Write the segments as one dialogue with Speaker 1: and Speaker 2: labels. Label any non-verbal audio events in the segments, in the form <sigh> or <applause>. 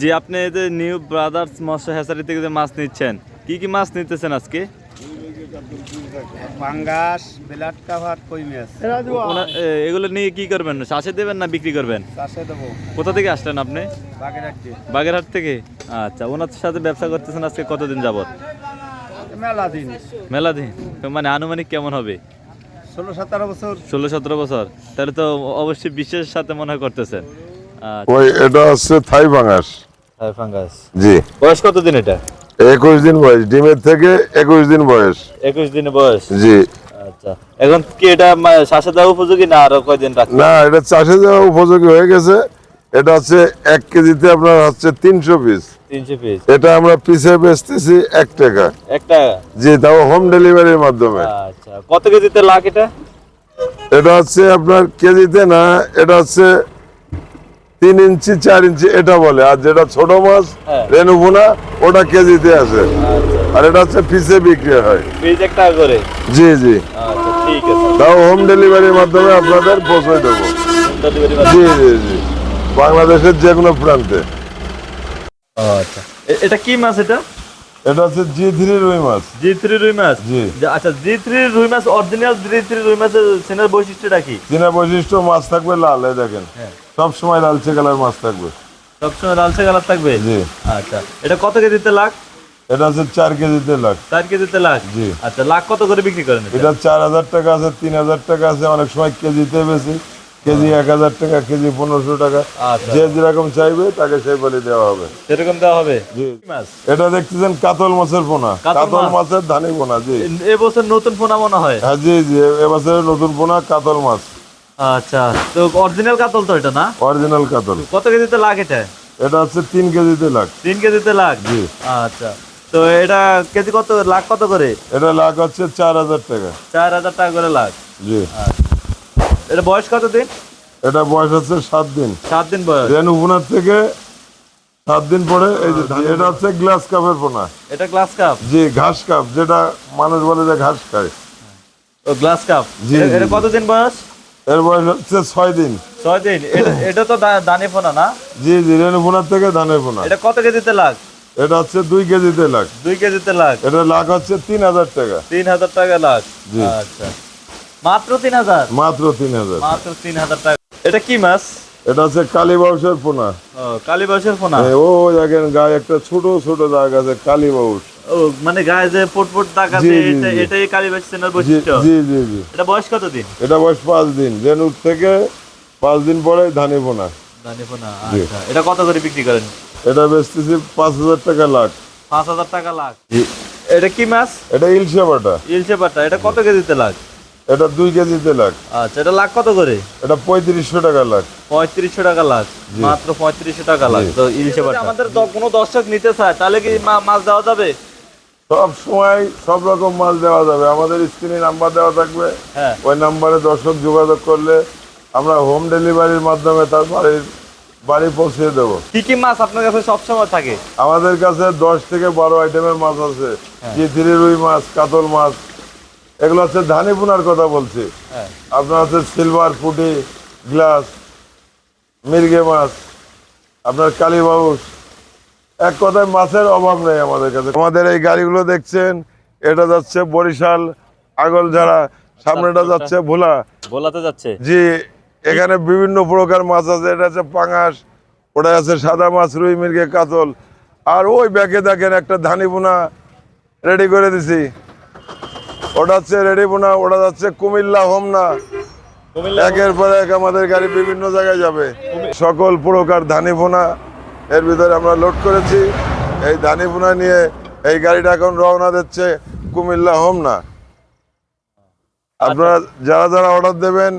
Speaker 1: যে আপনি এই যে নিউ ব্রাদার্স মৎস্য হ্যাচারি থেকে যে মাছ নিচ্ছেন কি কি মাছ নিতেছেন আজকে?
Speaker 2: পাঙ্গাস বেলাট কাভার কই মাছ
Speaker 1: এগুলো নিয়ে কি করবেন? চাষে দেবেন না বিক্রি করবেন?
Speaker 2: চাষে দেবো।
Speaker 1: কোথা থেকে আসলেন আপনি? বাগেরহাট থেকে? আচ্ছা ওনার সাথে ব্যবসা করতেছেন আজকে কতদিন যাবত
Speaker 2: মেলা দিন।
Speaker 1: মেলা দিন। মানে আনুমানিক কেমন হবে?
Speaker 2: ষোলো সতেরো বছর।
Speaker 1: ষোলো সতেরো বছর। তাহলে তো অবশ্যই বিশেষ সাথে মনে হয় করতেছেন।
Speaker 3: ওই এটা হচ্ছে থাই পাঙাশ
Speaker 1: ফাঙ্গাস।
Speaker 3: জি।
Speaker 1: বয়স কতদিন এটা?
Speaker 3: একুশ দিন বয়স। ডিমের থেকে একুশ দিন বয়স।
Speaker 1: একুশ দিনে বয়স?
Speaker 3: জি।
Speaker 1: আচ্ছা। এখন কি এটা শ্বাসে দেওয়া উপযোগী না আরও কয়দিন রাখতে?
Speaker 3: না এটা চাষে দেওয়া উপযোগী হয়ে গেছে। এটা হচ্ছে এক কেজিতে আপনার হচ্ছে তিনশো পিস।
Speaker 1: তিনশো পিস।
Speaker 3: এটা আমরা পিসে বেচতেছি এক টাকা।
Speaker 1: একটা
Speaker 3: জি তাও হোম ডেলিভারির মাধ্যমে।
Speaker 1: আচ্ছা। কত কেজিতে লাখ এটা?
Speaker 3: এটা হচ্ছে আপনার কেজিতে না এটা হচ্ছে তিন ইঞ্চি চার ইঞ্চি এটা বলে। আর যেটা ছোট মাছ
Speaker 1: হ্যাঁ।
Speaker 3: রেনুভুনা ওটা কেজিতে আছে
Speaker 1: আচ্ছা।
Speaker 3: আর এটা হচ্ছে পিসে বিক্রি হয়।
Speaker 1: করে?
Speaker 3: জি জি। তাও হোম ডেলিভারির মাধ্যমে আপনাদের পৌঁছে দেবো। জি জি জি। বাংলাদেশের যে কোনো প্রান্তে।
Speaker 1: আচ্ছা। এটা কি মাছ এটা?
Speaker 3: এটা হচ্ছে জি থ্রি রুই মাছ।
Speaker 1: জি থ্রি রুই মাছ?
Speaker 3: জি।
Speaker 1: আচ্ছা জি থ্রি রুই মাছ অরিজিনাল জি থ্রি রুই মাছের সেনার বৈশিষ্ট্যটা কি?
Speaker 3: চীনা বৈশিষ্ট্য মাছ থাকবে লাল এই দেখেন।
Speaker 1: হ্যাঁ।
Speaker 3: সব সময় লালচে কালার মাছ থাকবে।
Speaker 1: সবসময় লালচে কালার থাকবে?
Speaker 3: জি।
Speaker 1: আচ্ছা এটা কত কেজিতে লাখ?
Speaker 3: এটা হচ্ছে চার কেজিতে লাখ।
Speaker 1: চার কেজিতে লাখ?
Speaker 3: জি।
Speaker 1: আচ্ছা লাখ কত করে বিক্রি করেন এটা?
Speaker 3: এটা চার হাজার টাকা আছে তিন হাজার টাকা আছে অনেক সময় কেজিতে বেশি। কেজি এক হাজার টাকা কেজি পনেরোশো টাকা।
Speaker 1: আচ্ছা।
Speaker 3: যে যেরকম চাইবে তাকে সেই বলে দেওয়া হবে।
Speaker 1: সেরকম দেওয়া হবে?
Speaker 3: জি। এটা দেখতেছেন কাতল মাছের পোনা।
Speaker 1: কাতল
Speaker 3: মাছের ধানি পোনা জি।
Speaker 1: এবছর নতুন পোনা মনে হয়?
Speaker 3: হ্যাঁ জি জি। এবছরের নতুন পোনা কাতল মাছ।
Speaker 1: আচ্ছা। তো অরিজিনাল কাতল তো এটা না?
Speaker 3: অরিজিনাল কাতল।
Speaker 1: কত কেজিতে লাখ এটা?
Speaker 3: এটা হচ্ছে তিন কেজিতে লাখ।
Speaker 1: তিন কেজিতে লাখ?
Speaker 3: জি।
Speaker 1: আচ্ছা। তো এটা কেজি কত লাখ কত করে?
Speaker 3: এটা লাখ হচ্ছে চার হাজার টাকা।
Speaker 1: চার হাজার টাকা করে লাখ।
Speaker 3: জি।
Speaker 1: এটা বয়স কত দিন
Speaker 3: এটা বয়স হচ্ছে সাত দিন।
Speaker 1: সাত দিন বয়স।
Speaker 3: রেনু পোনার থেকে সাত দিন পরে এই যে এটা হচ্ছে গ্লাস কাপের পোনা।
Speaker 1: এটা গ্লাস কাপ?
Speaker 3: জি ঘাস কাপ যেটা মানুষ বলে যে ঘাস খায়।
Speaker 1: ও গ্লাস কাপ।
Speaker 3: জি,
Speaker 1: এটা- কতদিন বয়স?
Speaker 3: এর বয়স হচ্ছে ছয় দিন।
Speaker 1: ছয় দিন। এটা- <coughs> তো দানে দানি ফোনা না?
Speaker 3: জি জি রেনু পোনার থেকে ধানের পোনা।
Speaker 1: এটা কত কেজিতে লাখ
Speaker 3: এটা হচ্ছে দুই কেজিতে লাখ
Speaker 1: দুই কেজিতে লাখ
Speaker 3: এটা লাখ হচ্ছে তিন হাজার টাকা।
Speaker 1: তিন হাজার টাকা লাখ
Speaker 3: জি।
Speaker 1: আচ্ছা। মাত্র তিন হাজার?
Speaker 3: মাত্র তিন হাজার।
Speaker 1: মাত্র তিন হাজার টাকা। এটা কি মাছ?
Speaker 3: এটা হচ্ছে কালী বাউসের পোনা।
Speaker 1: ও কালী বাউসের ফোনা
Speaker 3: এই ও দেখেন গায়ে একটা ছোট ছোট দাগ আছে কালী বাউস।
Speaker 1: ও মানে গায়ে যে ফুটফুট দাগ আছে এটা এটাই কালী বাউস চেনার বৈশিষ্ট্য?
Speaker 3: জি জি জি।
Speaker 1: এটা বয়স কত দিন?
Speaker 3: এটা বয়স পাঁচ দিন। রেনুর থেকে পাঁচ দিন পরে ধানি পোনা।
Speaker 1: দানি ফোনা আচ্ছা। এটা কত করে বিক্রি করেন?
Speaker 3: এটা বেচতেছি পাঁচ হাজার টাকা লাখ।
Speaker 1: পাঁচ হাজার টাকা লাখ। এটা কি মাছ?
Speaker 3: এটা ইলশা বাটা।
Speaker 1: ইলশে পাটা এটা কত কেজিতে লাখ
Speaker 3: এটা দুই কেজিতে লাখ।
Speaker 1: আচ্ছা এটা লাখ কত করে?
Speaker 3: এটা পঁয়ত্রিশশো টাকা লাখ।
Speaker 1: পঁয়ত্রিশশো টাকা লাখ। মাত্র পঁয়ত্রিশশো টাকা লাখ। তো ইলশে পাটা আমাদের দ- কোনো দর্শক নিতে চায় তাহলে কি মাছ দেওয়া যাবে?
Speaker 3: সব সময় সব রকম মাল দেওয়া যাবে। আমাদের স্ক্রিনে নাম্বার দেওয়া থাকবে।
Speaker 1: হ্যাঁ।
Speaker 3: ওই নাম্বারে দর্শক যোগাযোগ করলে আমরা হোম ডেলিভারির মাধ্যমে তার বাড়ির বাড়ি পৌঁছে দেবো।
Speaker 1: কি কি মাছ আপনার কাছে সবসময় থাকে?
Speaker 3: আমাদের কাছে দশ থেকে বারো আইটেমের মাছ আছে।
Speaker 1: হ্যাঁ।
Speaker 3: চিথিরি রুই মাছ কাতল মাছ এগুলো হচ্ছে ধানি পোনার কথা বলছি।
Speaker 1: হ্যাঁ।
Speaker 3: আপনার হচ্ছে সিলভার পুটি গ্লাস মির্গে মাছ আপনার কালীবাউস এক কথায় মাছের অভাব নেই আমাদের কাছে। আমাদের এই গাড়িগুলো দেখছেন এটা যাচ্ছে বরিশাল আগলঝাড়া সামনেটা যাচ্ছে ভোলা।
Speaker 1: ভোলাতে যাচ্ছে?
Speaker 3: জি এখানে বিভিন্ন প্রকার মাছ আছে। এটা হচ্ছে পাঙাশ ওটা আছে সাদা মাছ রুই মির্গে কাতল। আর ওই ব্যাগে দেখেন একটা ধানি পোনা রেডি করে দিছি। ওটা হচ্ছে রেডি পোনা ওটা যাচ্ছে কুমিল্লা হোমনা। একের পর এক আমাদের গাড়ি বিভিন্ন জায়গায় যাবে। সকল প্রকার ধানি পোনা এর ভিতরে আমরা লোড করেছি। এই ধানি পোনা নিয়ে এই গাড়িটা এখন রওনা দিচ্ছে কুমিল্লা হোমনা। আপনারা যারা যারা অর্ডার দেবেন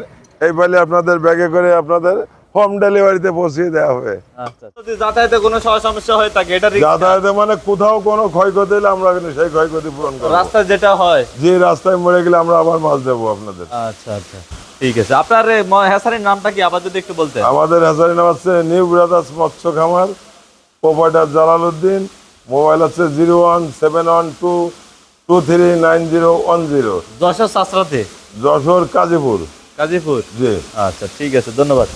Speaker 3: এই পাইলে আপনাদের ব্যাগে করে আপনাদের হোম ডেলিভারিতে পৌঁছিয়ে দেওয়া হবে।
Speaker 1: আচ্ছা যদি যাতায়াতে কোনো সমস্যা হয়ে থাকে এটা
Speaker 3: যাতায়াতে মানে কোথাও কোনো ক্ষয়ক্ষতি হলে আমরা কিন্তু সেই ক্ষয়ক্ষতি পূরণ করব।
Speaker 1: রাস্তায় যেটা হয়।
Speaker 3: যে রাস্তায় মরে গেলে আমরা আবার মাছ দেবো আপনাদের।
Speaker 1: আচ্ছা আচ্ছা। ঠিক আছে। আপনার হ্যাসারির নামটা কি? আবার যদি একটু বলতেন।
Speaker 3: আমাদের হাজারি নাম হচ্ছে নিউ ব্রাদার্স মৎস্য খামার প্রোপাইটার জালালউদ্দিন মোবাইল হচ্ছে zero one seven one two two three nine zero one zero.
Speaker 1: Jessore সাসরাতে
Speaker 3: Jessore Kazipur.
Speaker 1: Gazipur
Speaker 3: জি।
Speaker 1: আচ্ছা ঠিক আছে। ধন্যবাদ।